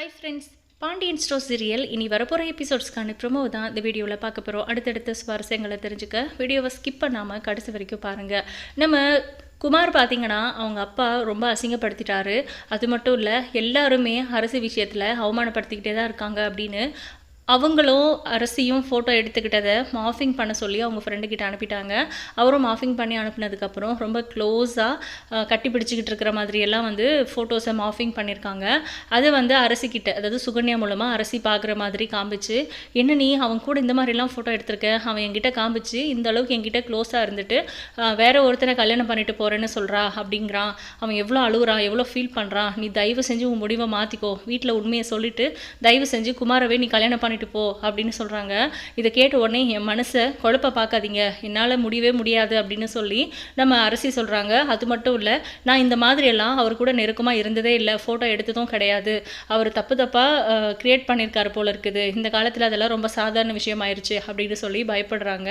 Hi friends Pandian store serial இனி வரப்போகிற எபிசோட்ஸ்க்கான promo தான் இந்த வீடியோவில் பார்க்க போகிறோம் அடுத்தடுத்த சுவாரஸ்யங்களை தெரிஞ்சுக்க வீடியோவை ஸ்கிப் பண்ணாமல் கடைசி வரைக்கும் பாருங்கள் நம்ம குமார் பார்த்தீங்கன்னா அவங்க அப்பா ரொம்ப அசிங்கப்படுத்திட்டாரு. அது மட்டும் இல்லை எல்லாருமே அரசு விஷயத்தில் அவமானப்படுத்திக்கிட்டே தான் இருக்காங்க அப்படின்னு அவங்களும் அரசியும் ஃபோட்டோ எடுத்துக்கிட்டதை மாஃபிங் பண்ண சொல்லி அவங்க ஃப்ரெண்டுக்கிட்ட அனுப்பிட்டாங்க. அவரும் மாஃபிங் பண்ணி அனுப்புனதுக்கப்புறம் ரொம்ப க்ளோஸாக கட்டி பிடிச்சிக்கிட்டு இருக்கிற மாதிரியெல்லாம் வந்து ஃபோட்டோஸை மாஃபிங் பண்ணியிருக்காங்க. அது வந்து அரசிக்கிட்ட அதாவது சுகன்யா மூலமாக அரசி பார்க்குற மாதிரி காமிச்சு என்ன நீ அவன் கூட இந்த மாதிரிலாம் ஃபோட்டோ எடுத்திருக்க? அவன் என்கிட்ட காமிச்சு இந்த அளவுக்கு என்கிட்ட க்ளோஸாக இருந்துட்டு வேற ஒருத்தனை கல்யாணம் பண்ணிட்டு போகிறேன்னு சொல்கிறா அப்படிங்கிறான். அவன் எவ்வளோ அழுகுறான் எவ்வளோ ஃபீல் பண்ணுறான் நீ தயவு செஞ்சு உன் முடிவை மாற்றிக்கோ வீட்டில் உண்மையை சொல்லிட்டு தயவு செஞ்சு குமாரவே நீ கல்யாணம் பண்ணிட்டு போ அப்படின்னு சொல்கிறாங்க இதை கேட்ட உடனே என் மனசை குழப்ப பார்க்காதீங்க. என்னால் முடியவே முடியாது அப்படின்னு சொல்லி நம்ம அரசி சொல்கிறாங்க அது மட்டும் இல்லை நான் இந்த மாதிரியெல்லாம் அவர் கூட நெருக்கமாக இருந்ததே இல்லை. ஃபோட்டோ எடுத்ததும் கிடையாது. அவர் தப்பு தப்பாக க்ரியேட் பண்ணியிருக்காரு போல இருக்குது. இந்த காலத்தில் அதெல்லாம் ரொம்ப சாதாரண விஷயம் ஆயிடுச்சு அப்படின்னு சொல்லி பயப்படுறாங்க.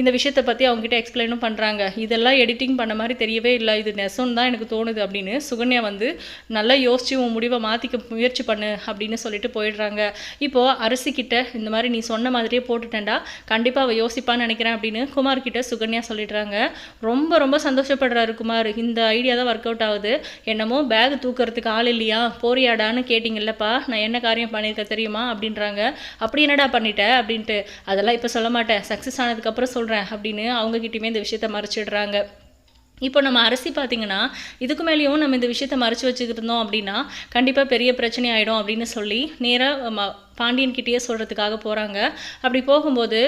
இந்த விஷயத்தை பற்றி அவங்ககிட்ட எக்ஸ்பிளைனும் பண்ணுறாங்க இதெல்லாம் எடிட்டிங் பண்ண மாதிரி தெரியவே இல்லை. இது நெசம் தான் எனக்கு தோணுது அப்படின்னு சுகன்யா வந்து நல்லா யோசிச்சு உன் முடிவை மாற்றிக்க முயற்சி பண்ணு அப்படின்னு சொல்லிட்டு போயிடுறாங்க. இப்போது கிட்ட இந்த மாதிரி நீ சொன்ன மாதிரியே போட்டுட்டேன்டா கண்டிப்பாக அவள் யோசிப்பான்னு நினைக்கிறேன் அப்படின்னு குமார் கிட்ட சுகன்யா சொல்லிடுறாங்க. ரொம்ப ரொம்ப சந்தோஷப்படுறாரு குமார். இந்த ஐடியா தான் ஒர்க் அவுட் ஆகுது. என்னமோ பேக் தூக்கிறதுக்கு ஆள் இல்லையா? போறியாடான்னு கேட்டிங்கல்லப்பா நான் என்ன காரியம் பண்ணியிருக்கேன் தெரியுமா? அப்படின்றாங்க. அப்படி என்னடா பண்ணிட்ட? அப்படின்ட்டு. அதெல்லாம் இப்போ சொல்ல மாட்டேன். சக்ஸஸ் ஆனதுக்கப்புறம் சொல்கிறேன் அப்படின்னு அவங்ககிட்டயுமே இந்த விஷயத்த மறைச்சிடுறாங்க. இப்போ நம்ம அரசி பார்த்தீங்கன்னா இதுக்கு மேலேயும் நம்ம இந்த விஷயத்த மறைச்சு வச்சுக்கிட்டு இருந்தோம் அப்படின்னா கண்டிப்பாக பெரிய பிரச்சனை ஆகிடும் அப்படின்னு சொல்லி நேராக பாண்டியன் கிட்டேயே சொல்கிறதுக்காக போகிறாங்க அப்படி போகும்போது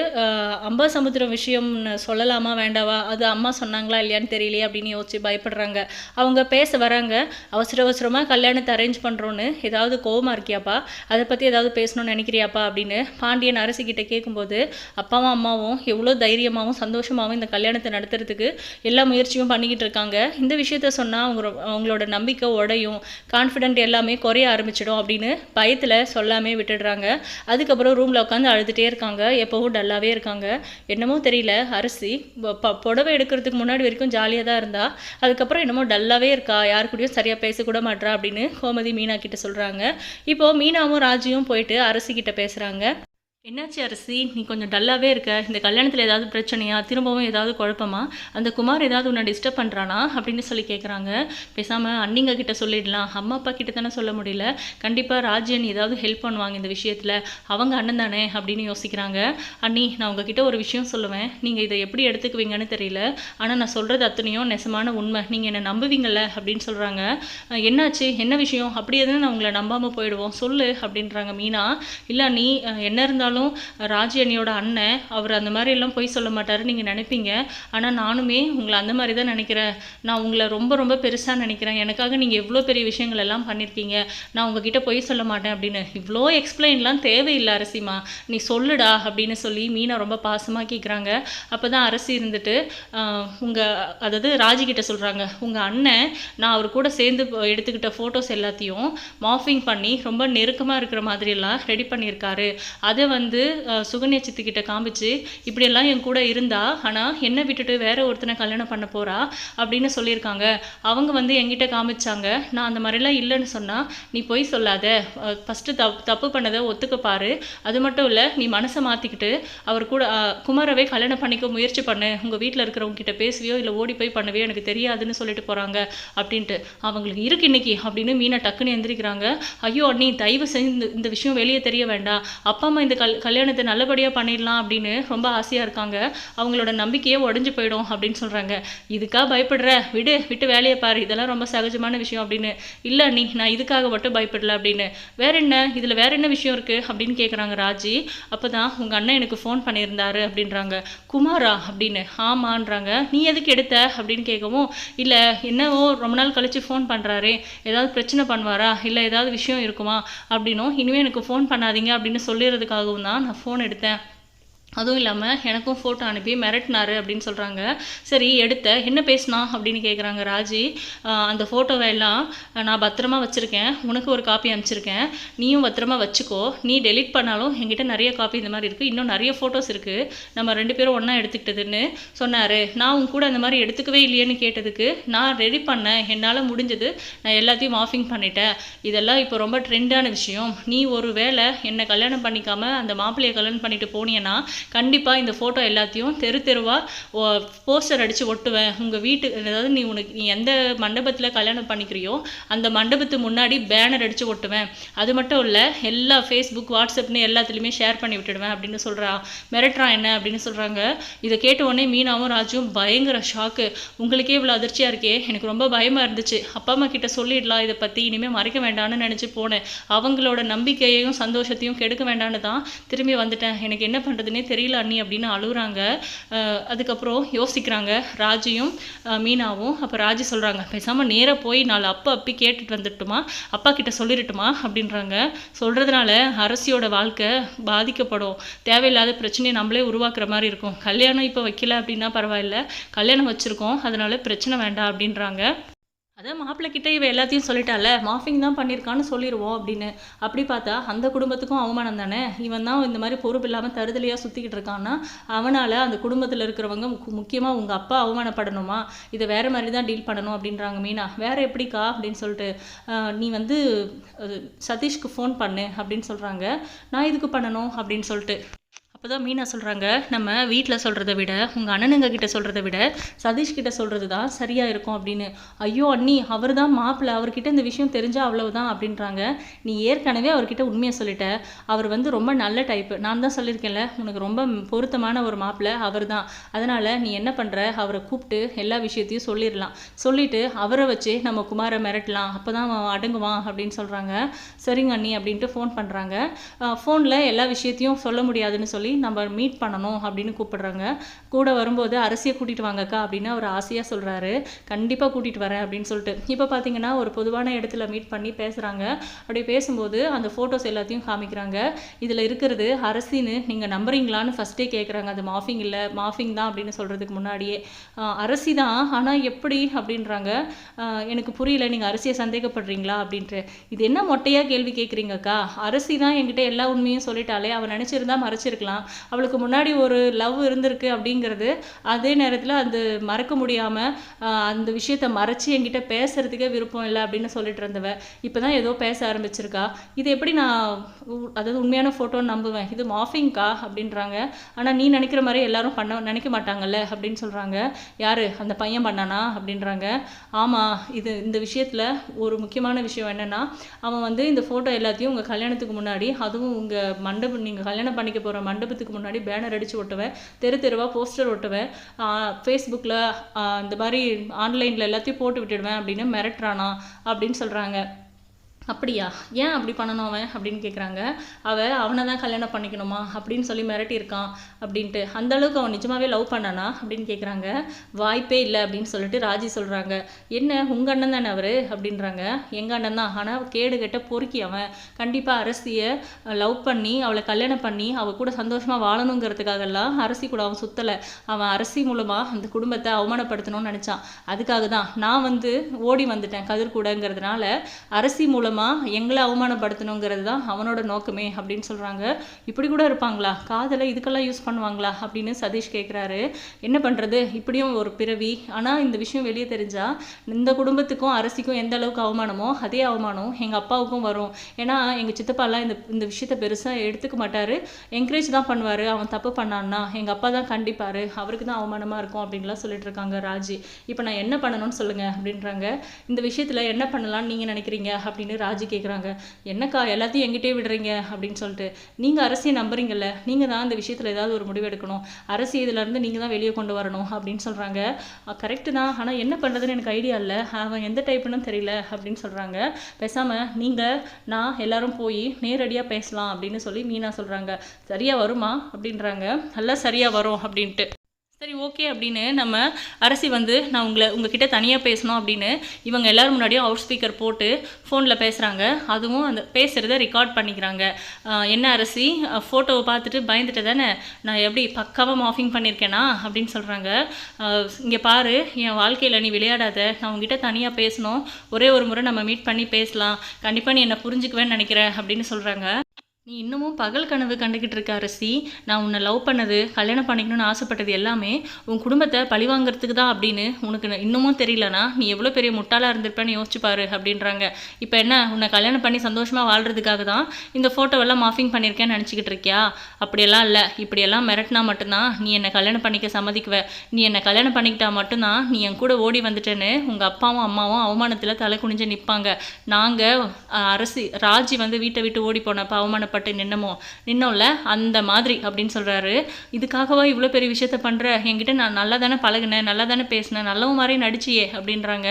அம்பா அம்பாசமுத்திரம் விஷயம்னு சொல்லலாமா வேண்டாவா? அது அம்மா சொன்னாங்களா இல்லையான்னு தெரியலையே அப்படின்னு யோசிச்சு பயப்படுறாங்க. அவங்க பேச வராங்க. அவசர அவசரமாக கல்யாணத்தை அரேஞ்ச் பண்ணுறோன்னு ஏதாவது கோவமாக இருக்கியாப்பா? அதை பற்றி ஏதாவது பேசணும்னு நினைக்கிறியாப்பா? அப்படின்னு பாண்டியன் அரசிக்கிட்ட கிட்ட கேட்கும்போது அப்பாவும் அம்மாவும் எவ்வளோ தைரியமாகவும் சந்தோஷமாகவும் இந்த கல்யாணத்தை நடத்துறதுக்கு எல்லா முயற்சியும் பண்ணிக்கிட்டு இருக்காங்க. இந்த விஷயத்த சொன்னால் அவங்க அவங்களோட நம்பிக்கை உடையும் கான்ஃபிடென்ட் எல்லாமே குறைய ஆரம்பிச்சிடும் அப்படின்னு பயத்தில் சொல்லாமே விட்டுடுறாங்க. அதுக்கப்புறம் ரூமில் உட்காந்து அழுதுகிட்டே இருக்காங்க. எப்போவும் டல்லாகவே இருக்காங்க. என்னமோ தெரியல அரிசி ப- புடவை எடுக்கிறதுக்கு முன்னாடி வரைக்கும் ஜாலியாக தான் இருந்தா. அதுக்கப்புறம் என்னமோ டல்லாகவே இருக்கா? யார் கூடயும் சரியாக பேசக்கூட மாட்றா அப்படின்னு கோமதி மீனா கிட்ட சொல்கிறாங்க இப்போது மீனாவும் ராஜியும் போயிட்டு அரசி கிட்ட பேசுகிறாங்க என்னாச்சு அரசி? நீ கொஞ்சம் டல்லாகவே இருக்க. இந்த கல்யாணத்தில் ஏதாவது பிரச்சனையா? திரும்பவும் ஏதாவது குழப்பமா? அந்த குமார் ஏதாவது உன்னை டிஸ்டர்ப் பண்ணுறானா அப்படின்னு சொல்லி கேட்குறாங்க பேசாமல் அண்ணிங்க கிட்ட சொல்லிடலாம். அம்மா அப்பா கிட்ட தானே சொல்ல முடியல. கண்டிப்பாக ராஜன் ஏதாவது ஹெல்ப் பண்ணுவாங்க இந்த விஷயத்தில். அவங்க அண்ணன் தானே அப்படின்னு யோசிக்கிறாங்க. அண்ணி நான் உங்ககிட்ட ஒரு விஷயம் சொல்லுவேன். நீங்கள் இதை எப்படி எடுத்துக்குவீங்கன்னு தெரியல. ஆனால் நான் சொல்கிறது அத்தனையும் நெசமான உண்மை. நீங்கள் என்னை நம்புவீங்கள்ல அப்படின்னு சொல்கிறாங்க என்னாச்சு? என்ன விஷயம்? அப்படி எதுவும் நான் உங்களை நம்பாமல் போயிடுவோம். சொல்லு அப்படின்றாங்க மீனா. இல்லை நீ என்ன இருந்தாலும் ராஜி அண்ணியோட அண்ணன் அவர் அந்த மாதிரி எல்லாம் பொய் சொல்ல மாட்டார் நீங்கள் நினைப்பீங்க. ஆனால் நானுமே உங்களை அந்த மாதிரி தான் நினைக்கிறேன். நான் உங்களை ரொம்ப ரொம்ப பெருசாக நினைக்கிறேன். எனக்காக நீங்கள் எவ்வளோ பெரிய விஷயங்கள் எல்லாம் பண்ணியிருக்கீங்க நான் உங்ககிட்ட பொய் சொல்ல மாட்டேன் அப்படின்னு. இவ்வளோ எக்ஸ்பிளைன்லாம் தேவையில்லை அரசிமா நீ சொல்லுடா அப்படின்னு சொல்லி மீனா ரொம்ப பாசமாக கேட்குறாங்க அப்போ தான் அரசி இருந்துட்டு உங்கள் அதாவது ராஜிக்கிட்ட சொல்கிறாங்க உங்கள் அண்ணன் நான் அவர் கூட சேர்ந்து எடுத்துக்கிட்ட ஃபோட்டோஸ் எல்லாத்தையும் மாஃபிங் பண்ணி ரொம்ப நெருக்கமாக இருக்கிற மாதிரியெல்லாம் ரெடி பண்ணியிருக்காரு. அதை வந்து வந்து சுகன்யா சித்திக்கிட்ட காமிச்சு இப்படியெல்லாம் என் கூட இருந்தா ஆனால் என்னை விட்டுட்டு வேற ஒருத்தனை கல்யாணம் பண்ண போறா? அப்படின்னு சொல்லியிருக்காங்க. அவங்க வந்து என்கிட்ட காமிச்சாங்க நான் அந்த மாதிரிலாம் இல்லைன்னு சொன்னால் நீ பொய் சொல்லாத. ஃபஸ்ட்டு தப் தப்பு பண்ணதை ஒத்துக்க பாரு. அது மட்டும் இல்லை நீ மனசை மாற்றிக்கிட்டு அவர் கூட குமாரவே கல்யாணம் பண்ணிக்க முயற்சி பண்ணு. உங்கள் வீட்டில் இருக்கிறவங்க கிட்ட பேசுவியோ இல்லை ஓடி போய் பண்ணவே எனக்கு தெரியாதுன்னு சொல்லிட்டு போகிறாங்க அப்படின்ட்டு. அவங்களுக்கு இருக்கு இன்னைக்கு அப்படின்னு மீனா டக்குன்னு எந்திரிக்கிறாங்க. ஐயோ அண்ணி தயவு செஞ்சு இந்த- இந்த விஷயம் வெளியே தெரிய வேண்டாம். அப்பா அம்மா இந்த கல் கல்யாணத்தை நல்லபடியாக பண்ணிடலாம் அப்படின்னு ரொம்ப ஆசையாக இருக்காங்க. அவங்களோட நம்பிக்கையே உடஞ்சு போயிடும் அப்படின்னு சொல்கிறாங்க இதுக்காக பயப்படுற? விடு விட்டு வேலையை பாரு. இதெல்லாம் ரொம்ப சகஜமான விஷயம் அப்படின்னு. இல்லை நீ நான் இதுக்காக மட்டும் பயப்படல அப்படின்னு. வேற என்ன? இதில் வேற என்ன விஷயம் இருக்குது அப்படின்னு கேட்குறாங்க ராஜி. அப்போ தான் உங்கள் அண்ணன் எனக்கு ஃபோன் பண்ணியிருந்தாரு அப்படின்றாங்க. குமாரா? அப்படின்னு. ஆமான்றாங்க. நீ எதுக்கு எடுத்த? அப்படின்னு கேட்கவும் இல்லை என்னவோ ரொம்ப நாள் கழித்து ஃபோன் பண்ணுறாரு ஏதாவது பிரச்சனை பண்ணுவாரா? இல்லை ஏதாவது விஷயம் இருக்குமா? அப்படின்னும் இனிமேல் எனக்கு ஃபோன் பண்ணாதீங்க அப்படின்னு சொல்லிடுறதுக்காகவும் தான் நான் ஃபோன் எடுத்தேன். அதுவும் இல்லாமல் எனக்கும் ஃபோட்டோ அனுப்பி மிரட்டினாரு அப்படின்னு சொல்கிறாங்க சரி எடுத்த என்ன பேசினா அப்படின்னு கேட்குறாங்க ராஜி. அந்த ஃபோட்டோவை எல்லாம் நான் பத்திரமா வச்சுருக்கேன். உனக்கு ஒரு காப்பி அனுப்பிச்சிருக்கேன். நீயும் பத்திரமா வச்சுக்கோ. நீ டெலீட் பண்ணாலும் எங்கிட்ட நிறைய காப்பி இந்த மாதிரி இருக்குது இன்னும் நிறைய ஃபோட்டோஸ் இருக்குது நம்ம ரெண்டு பேரும் ஒன்றா எடுத்துக்கிட்டதுன்னு சொன்னார். நான் உன் கூட அந்த மாதிரி எடுத்துக்கவே இல்லையேன்னு கேட்டதுக்கு நான் ரெடி பண்ணேன் என்னால் முடிஞ்சது நான் எல்லாத்தையும் மாஃபிங் பண்ணிட்டேன். இதெல்லாம் இப்போ ரொம்ப ட்ரெண்டான விஷயம். நீ ஒரு வேளை என்னை கல்யாணம் பண்ணிக்காம அந்த மாப்பிள்ளையை கல்யாணம் பண்ணிட்டு போனீங்கன்னா கண்டிப்பாக இந்த ஃபோட்டோ எல்லாத்தையும் தெரு தெருவாக போஸ்டர் அடித்து ஒட்டுவேன். உங்கள் வீட்டு அதாவது நீ உனக்கு நீ எந்த மண்டபத்தில் கல்யாணம் பண்ணிக்கிறியோ அந்த மண்டபத்து முன்னாடி பேனர் அடித்து ஒட்டுவேன். அது மட்டும் இல்லை எல்லா ஃபேஸ்புக் வாட்ஸ்அப்னு எல்லாத்துலேயுமே ஷேர் பண்ணி விட்டுடுவேன் அப்படின்னு சொல்கிறா மிரட்டுறான் என்ன அப்படின்னு சொல்கிறாங்க இதை கேட்ட உடனே மீனாவும் ராஜும் பயங்கர ஷாக்கு உங்களுக்கே இவ்வளோ அதிர்ச்சியாக இருக்கே. எனக்கு ரொம்ப பயமாக இருந்துச்சு. அப்பா அம்மா கிட்ட சொல்லிடலாம். இதை பற்றி இனிமேல் மறைக்க வேண்டாம்னு நினச்சி போனேன். அவங்களோட நம்பிக்கையையும் சந்தோஷத்தையும் கெடுக்க வேண்டாம்னு தான் திரும்பி வந்துட்டேன். எனக்கு என்ன பண்ணுறதுனே தெரியல அண்ணி அப்படின்னு அழுகுறாங்க அதுக்கப்புறம் யோசிக்கிறாங்க. ராஜியும் மீனாவும். அப்போ ராஜி சொல்கிறாங்க பேசாமல் நேராக போய் நாலு அப்பா அப்பி கேட்டுட்டு வந்துட்டுமா? அப்பா கிட்ட சொல்லிடட்டுமா? அப்படின்றாங்க. சொல்கிறதுனால அரசியோட வாழ்க்கை பாதிக்கப்படும். தேவையில்லாத பிரச்சனையை நம்மளே உருவாக்குற மாதிரி இருக்கும். கல்யாணம் இப்போ வைக்கல அப்படின்னா பரவாயில்ல. கல்யாணம் வச்சுருக்கோம். அதனால் பிரச்சனை வேண்டாம் அப்படின்றாங்க. அதான் மாப்பிள்ளை கிட்ட இவ எல்லாத்தையும் சொல்லிட்டால மாஃபிங் தான் பண்ணியிருக்கான்னு சொல்லிடுவோம் அப்படின்னு. அப்படி பார்த்தா அந்த குடும்பத்துக்கும் அவமானம் தானே? இவன் தான் இந்த மாதிரி பொறுப்பு இல்லாமல் தருதலையாக சுற்றிக்கிட்டு இருக்கான்னா அவனால் அந்த குடும்பத்தில் இருக்கிறவங்க முக்கியமாக உங்கள் அப்பா அவமானப்படணுமா? இதை வேறு மாதிரி தான் டீல் பண்ணணும் அப்படின்றாங்க மீனா. வேறு எப்படிக்கா? அப்படின்னு சொல்லிட்டு நீ வந்து சதீஷ்க்கு ஃபோன் பண்ணு அப்படின்னு சொல்கிறாங்க நான் இதுக்கு பண்ணணும்? அப்படின்னு சொல்லிட்டு. அப்போ தான் மீனா சொல்கிறாங்க நம்ம வீட்டில் சொல்கிறத விட உங்கள் அண்ணனுங்க கிட்ட சொல்கிறத விட சதீஷ் கிட்ட சொல்கிறது தான் சரியாக இருக்கும் அப்படின்னு. ஐயோ அண்ணி அவர் தான் மாப்பிள்ளை அவர்கிட்ட இந்த விஷயம் தெரிஞ்சால் அவ்வளவுதான் அப்படின்றாங்க. நீ ஏற்கனவே அவர்கிட்ட உண்மையை சொல்லிட்ட. அவர் வந்து ரொம்ப நல்ல டைப்பு நான் தான் சொல்லியிருக்கேன்ல உனக்கு ரொம்ப பொருத்தமான ஒரு மாப்பிள்ளை அவர் தான் அதனால் நீ என்ன பண்ணுற அவரை கூப்பிட்டு எல்லா விஷயத்தையும் சொல்லிடலாம். சொல்லிவிட்டு அவரை வச்சு நம்ம குமாரை மிரட்டலாம். அப்போ தான் அவன் அடங்குவான் அப்படின்னு சொல்கிறாங்க சரிங்க அண்ணி அப்படின்ட்டு ஃபோன் பண்ணுறாங்க ஃபோனில் எல்லா விஷயத்தையும் சொல்ல முடியாதுன்னு சொல்லி நம்ம மீட் பண்ணணும் அப்படின்னு கூப்பிடுறாங்க. கூட வரும்போது அரசியை கூட்டிகிட்டு வாங்கக்கா அப்படின்னு அவர் ஆசையாக சொல்கிறாரு கண்டிப்பாக கூட்டிகிட்டு வரேன் அப்படின்னு சொல்லிட்டு. இப்போ பார்த்தீங்கன்னா ஒரு பொதுவான இடத்துல மீட் பண்ணி பேசுகிறாங்க அப்படி பேசும்போது அந்த ஃபோட்டோஸ் எல்லாத்தையும் காமிக்கிறாங்க. இதில் இருக்கிறது அரசின்னு நீங்கள் நம்புறீங்களான்னு ஃபஸ்ட்டே கேட்குறாங்க அது மாஃபிங் இல்லை மாஃபிங் தான் அப்படின்னு சொல்கிறதுக்கு முன்னாடியே. அரசி தான் ஆனால் எப்படி அப்படின்றாங்க. எனக்கு புரியல நீங்கள் அரசியை சந்தேகப்படுறீங்களா அப்படின்ட்டு. இது என்ன மொட்டையாக கேள்வி கேட்குறீங்கக்கா அரசி தான் என்கிட்ட எல்லா உண்மையும் சொல்லிட்டாலே அவள் நினச்சிருந்தா மறைச்சிருக்கலாம். அவளுக்கு முன்னாடி ஒரு லவ் இருந்திருக்கு அப்படிங்கிறது அதே நேரத்தில் அது மறக்க முடியாமல் அந்த விஷயத்த மறைச்சி என்கிட்ட பேசுறதுக்கே விருப்பம் இல்லை அப்படின்னு சொல்லிட்டு இருந்தவ இப்போ தான் ஏதோ பேச ஆரம்பிச்சிருக்கா. இது எப்படி நான் உ- அதாவது உண்மையான ஃபோட்டோன்னு நம்புவேன்? இது மாஃபிங்க்கா? அப்படின்றாங்க. ஆனால் நீ நினைக்கிற மாதிரி எல்லாரும் பண்ண நினைக்க மாட்டாங்கல்ல? அப்படின்னு சொல்கிறாங்க யார்? அந்த பையன் பண்ணானா? அப்படின்றாங்க. ஆமாம் இது இந்த விஷயத்தில் ஒரு முக்கியமான விஷயம் என்னென்னா அவன் வந்து இந்த ஃபோட்டோ எல்லாத்தையும் உங்கள் கல்யாணத்துக்கு முன்னாடி அதுவும் உங்கள் மண்டபம் நீங்கள் கல்யாணம் பண்ணிக்க போகிற மண்டபம் மண்டபத்துக்கு முன்னாடி பேனர் அடித்து ஒட்டுவேன். தெரு தெருவாக போஸ்டர் ஒட்டுவேன். ஃபேஸ்புக்கில் இந்த மாதிரி ஆன்லைனில் எல்லாத்தையும் போட்டு விட்டுடுவேன் அப்படின்னு மிரட்டுறானா அப்படின்னு சொல்கிறாங்க அப்படியா? ஏன் அப்படி பண்ணணும் அவன்? அப்படின்னு கேட்குறாங்க அவள் அவனை தான் கல்யாணம் பண்ணிக்கணுமா? அப்படின்னு சொல்லி மிரட்டியிருக்கான் அப்படின்ட்டு. அந்த அளவுக்கு அவன் நிஜமாவே லவ் பண்ணானா? அப்படின்னு கேட்குறாங்க வாய்ப்பே இல்லை அப்படின்னு சொல்லிட்டு ராஜி சொல்கிறாங்க என்ன உங்கள் அண்ணன் தானே அவர்? அப்படின்றாங்க. எங்கள் அண்ணன் தான். ஆனால் கேடு கெட்ட பொறுக்கி அவன். கண்டிப்பாக அரசியை லவ் பண்ணி அவளை கல்யாணம் பண்ணி அவள் கூட சந்தோஷமாக வாழணுங்கிறதுக்காகலாம் அரசி கூட அவன் சுத்தலை. அவன் அரசி மூலமாக அந்த குடும்பத்தை அவமானப்படுத்தணும்னு நினச்சான். அதுக்காக தான் நான் வந்து ஓடி வந்துட்டேன் கதிர் கூடங்கிறதுனால அரசி மூலமாக எங்களை அவமானப்படுத்தணுங்கிறது தான் அவனோட நோக்கமே அப்படின்னு சொல்கிறாங்க இப்படி கூட இருப்பாங்களா? காதலை இதுக்கெல்லாம் யூஸ் பண்ணுவாங்களா? அப்படின்னு சதீஷ் கேட்குறாரு என்ன பண்ணுறது இப்படியும் ஒரு பிறவி. ஆனால் இந்த விஷயம் வெளியே தெரிஞ்சா இந்த குடும்பத்துக்கும் அரசிக்கும் எந்த அளவுக்கு அவமானமோ அதே அவமானம் எங்கள் அப்பாவுக்கும் வரும். ஏன்னா எங்கள் சித்தப்பாலாம் இந்த இந்த விஷயத்த பெருசாக எடுத்துக்க மாட்டார். என்கரேஜ் தான் பண்ணுவார். அவன் தப்பு பண்ணான்னா எங்கள் அப்பா தான் கண்டிப்பார். அவருக்கு தான் அவமானமாக இருக்கும் அப்படின்லாம் சொல்லிட்டு இருக்காங்க ராஜி. இப்போ நான் என்ன பண்ணணும்னு சொல்லுங்கள் அப்படின்றாங்க. இந்த விஷயத்தில் என்ன பண்ணலாம்னு நீங்கள் நினைக்கிறீங்க? அப்படின்னு ராஜி கேட்குறாங்க என்னக்கா எல்லாத்தையும் எங்கிட்டே விடுறீங்க? அப்படின்னு சொல்லிட்டு நீங்கள் அரசியை நம்புறீங்கல்ல நீங்கள் தான் இந்த விஷயத்தில் ஏதாவது ஒரு முடிவு எடுக்கணும். அரசு இதுலேருந்து நீங்கள் தான் வெளியே கொண்டு வரணும். அப்படின்னு சொல்கிறாங்க கரெக்டு தான். ஆனால் என்ன பண்ணுறதுன்னு எனக்கு ஐடியா இல்லை. அவன் எந்த டைப்புன்னு தெரியல. அப்படின்னு சொல்கிறாங்க பேசாமல் நீங்கள் நான் எல்லாரும் போய் நேரடியாக பேசலாம். அப்படின்னு சொல்லி மீனா சொல்கிறாங்க சரியாக வருமா? அப்படின்றாங்க. நல்லா சரியாக வரும். அப்படின்ட்டு. சரி ஓகே அப்படின்னு நம்ம அரசி வந்து நான் உங்களை உங்ககிட்ட தனியாக பேசணும் அப்படின்னு இவங்க எல்லோரும் முன்னாடியும் அவுட் ஸ்பீக்கர் போட்டு ஃபோனில் பேசுகிறாங்க அதுவும் அந்த பேசுகிறத ரெக்கார்ட் பண்ணிக்கிறாங்க. என்ன அரசி? ஃபோட்டோவை பார்த்துட்டு பயந்துட்டு தானே? நான் எப்படி பக்காவாக மாஃபிங் பண்ணியிருக்கேனா அப்படின்னு சொல்கிறாங்க இங்கே பாரு என் வாழ்க்கையில் நீ விளையாடாத. நான் உங்ககிட்ட தனியாக பேசணும். ஒரே ஒரு முறை நம்ம மீட் பண்ணி பேசலாம். கண்டிப்பாக நீ என்னை புரிஞ்சுக்குவேன்னு நினைக்கிறேன் அப்படின்னு சொல்கிறாங்க நீ இன்னமும் பகல் கனவு கண்டுக்கிட்டு இருக்க அரசி நான் உன்னை லவ் பண்ணது கல்யாணம் பண்ணிக்கணும்னு ஆசைப்பட்டது எல்லாமே உன் குடும்பத்தை பழிவாங்கிறதுக்கு தான் அப்படின்னு உனக்கு இன்னமும் தெரியலனா நீ எவ்வளோ பெரிய முட்டாளாக இருந்திருப்பேன்னு யோசிச்சுப்பாரு அப்படின்றாங்க. இப்போ என்ன உன்னை கல்யாணம் பண்ணி சந்தோஷமாக வாழ்கிறதுக்காக தான் இந்த ஃபோட்டோவெல்லாம் மாஃபிங் பண்ணியிருக்கேன்னு நினச்சிக்கிட்டு இருக்கியா? அப்படியெல்லாம் இல்லை. இப்படியெல்லாம் மிரட்டினா மட்டும்தான் நீ என்னை கல்யாணம் பண்ணிக்க சம்மதிக்குவ. நீ என்னை கல்யாணம் பண்ணிக்கிட்டா மட்டும்தான் நீ என் கூட ஓடி வந்துட்டேன்னு உங்கள் அப்பாவும் அம்மாவும் அவமானத்தில் தலை குனிஞ்சு நிற்பாங்க நாங்கள் அரசி ராஜி வந்து வீட்டை விட்டு ஓடி அவமான பட்டு நின்னமோ நின்னோம்ல அந்த மாதிரி அப்படின்னு சொல்கிறாரு இதுக்காகவா இவ்வளோ பெரிய விஷயத்த பண்ணுற என்கிட்ட நான் நல்லா தானே பழகுனேன் நல்லா தானே பேசினேன் நல்லவும் மாதிரி நடிச்சியே அப்படின்றாங்க.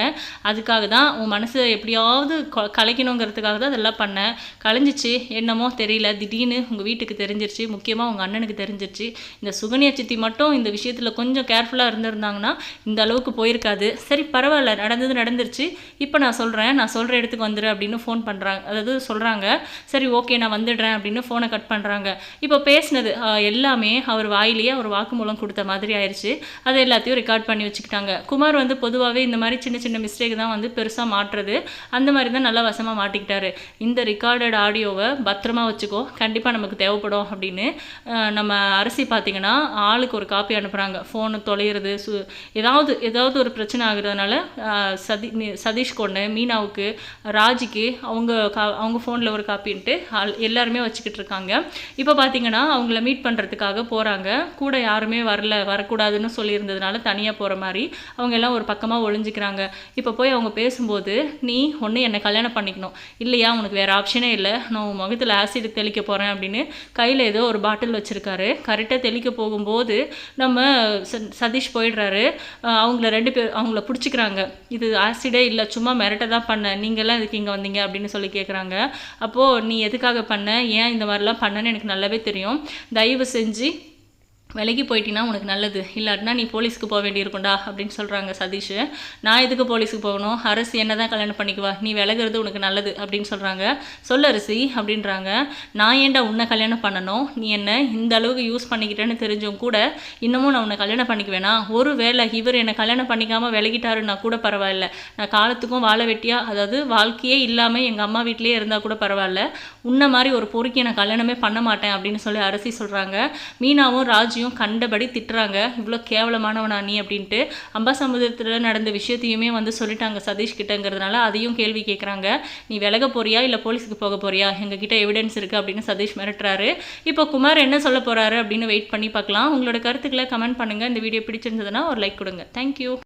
அதுக்காக தான் உன் மனசு எப்படியாவது கலைக்கணுங்கிறதுக்காக தான் அதெல்லாம் பண்ணேன் கலைஞ்சிச்சு என்னமோ தெரியல. திடீர்னு உங்கள் வீட்டுக்கு தெரிஞ்சிருச்சு முக்கியமாக உங்கள் அண்ணனுக்கு தெரிஞ்சிருச்சு. இந்த சுகன்யா சித்தி மட்டும் இந்த விஷயத்தில் கொஞ்சம் கேர்ஃபுல்லாக இருந்திருந்தாங்கன்னா இந்த அளவுக்கு போயிருக்காது. சரி பரவாயில்ல நடந்தது நடந்துருச்சு. இப்போ நான் சொல்கிறேன் நான் சொல்கிற இடத்துக்கு வந்துடு அப்படின்னு ஃபோன் பண்ணுறாங்க அதாவது சொல்கிறாங்க சரி ஓகே நான் வந்துடுறேன். அப்படின்னு ஃபோனை கட் பண்ணுறாங்க இப்போ பேசினது எல்லாமே அவர் வாயிலேயே அவர் வாக்குமூலம் கொடுத்த மாதிரி ஆயிடுச்சு அதை எல்லாத்தையும் ரெக்கார்ட் பண்ணி வச்சுக்கிட்டாங்க. குமார் வந்து பொதுவாகவே இந்த மாதிரி சின்ன சின்ன மிஸ்டேக் தான் வந்து பெருசாக மாட்டுறது அந்த மாதிரி தான் நல்லா வசமாக மாட்டிக்கிட்டாரு. இந்த ரெக்கார்டட் ஆடியோவை பத்திரமா வச்சுக்கோ. கண்டிப்பாக நமக்கு தேவைப்படும் அப்படின்னு நம்ம அரசி பார்த்தீங்கன்னா ஆளுக்கு ஒரு காப்பி அனுப்புகிறாங்க ஃபோனு தொலைகிறது சு ஏதாவது ஏதாவது ஒரு பிரச்சனை ஆகுறதுனால சதி சதீஷ் கொண்டு மீனாவுக்கு ராஜிக்கு அவங்க கா அவங்க ஃபோனில் ஒரு காப்பின்ட்டு எல்லாருமே எல்லாருமே வச்சுக்கிட்டு இருக்காங்க இப்போ பார்த்தீங்கன்னா அவங்கள மீட் பண்ணுறதுக்காக போகிறாங்க கூட யாருமே வரல வரக்கூடாதுன்னு சொல்லியிருந்ததுனால தனியாக போகிற மாதிரி அவங்க எல்லாம் ஒரு பக்கமாக ஒழிஞ்சிக்கிறாங்க இப்போ போய் அவங்க பேசும்போது நீ ஒன்று என்னை கல்யாணம் பண்ணிக்கணும். இல்லையா உனக்கு வேறு ஆப்ஷனே இல்லை. நான் உன் முகத்தில் ஆசிட் தெளிக்க போகிறேன் அப்படின்னு கையில் ஏதோ ஒரு பாட்டில் வச்சுருக்காரு. கரெக்டாக தெளிக்க போகும்போது நம்ம சதீஷ் போயிடுறாரு. அவங்கள ரெண்டு பேர் அவங்கள பிடிச்சிக்கிறாங்க. இது ஆசிடே இல்லை. சும்மா மிரட்ட தான் பண்ண. நீங்கள்லாம் இதுக்கு இங்கே வந்தீங்க? அப்படின்னு சொல்லி கேட்குறாங்க அப்போது நீ எதுக்காக பண்ண? ஏன் இந்த மாதிரிலாம் பண்ணேன்னு எனக்கு நல்லாவே தெரியும். தயவு செஞ்சு விலைக்கு போயிட்டீங்கன்னா உனக்கு நல்லது. இல்லாட்டினா நீ போலீஸ்க்கு போக வேண்டியிருக்கும்டா அப்படின்னு சொல்கிறாங்க சதீஷ். நான் எதுக்கு போலீஸுக்கு போகணும்? அரசு என்ன தான் கல்யாணம் பண்ணிக்குவா? நீ விலகிறது உனக்கு நல்லது அப்படின்னு சொல்கிறாங்க சொல்ல அரிசி அப்படின்றாங்க. நான் ஏன்டா உன்னை கல்யாணம் பண்ணணும்? நீ என்ன இந்த அளவுக்கு யூஸ் பண்ணிக்கிட்டேன்னு தெரிஞ்சும் கூட இன்னமும் நான் உன்னை கல்யாணம் பண்ணிக்குவேனா? ஒரு வேளை இவர் என்னை கல்யாணம் பண்ணிக்காமல் விலகிட்டாருன்னா கூட பரவாயில்ல. நான் காலத்துக்கும் வாழ வெட்டியா? அதாவது வாழ்க்கையே இல்லாமல் எங்கள் அம்மா வீட்டிலேயே இருந்தால் கூட பரவாயில்ல. உன்ன மாதிரி ஒரு பொறுக்கி நான் கல்யாணமே பண்ண மாட்டேன் அப்படின்னு சொல்லி அரசி சொல்கிறாங்க மீனாவும் ராஜியும் கண்டபடி திட்டுறாங்க. இவ்வளோ கேவலமானவனா நீ? அப்படின்ட்டு. அம்பாசமுத்திரத்தில் நடந்த விஷயத்தையுமே வந்து சொல்லிட்டாங்க சதீஷ் கிட்டங்கிறதுனால. அதையும் கேள்வி கேட்குறாங்க நீ விலக போறியா? இல்லை போலீஸுக்கு போக போறியா? எங்ககிட்ட எவிடன்ஸ் இருக்குது அப்படின்னு சதீஷ் மிரட்டுறாரு. இப்போ குமார் என்ன சொல்ல போறாரு அப்படின்னு வெயிட் பண்ணி பார்க்கலாம். உங்களோட கருத்துக்களை கமெண்ட் பண்ணுங்கள் இந்த வீடியோ பிடிச்சிருந்ததுன்னா ஒரு லைக் கொடுங்க. தேங்க்யூ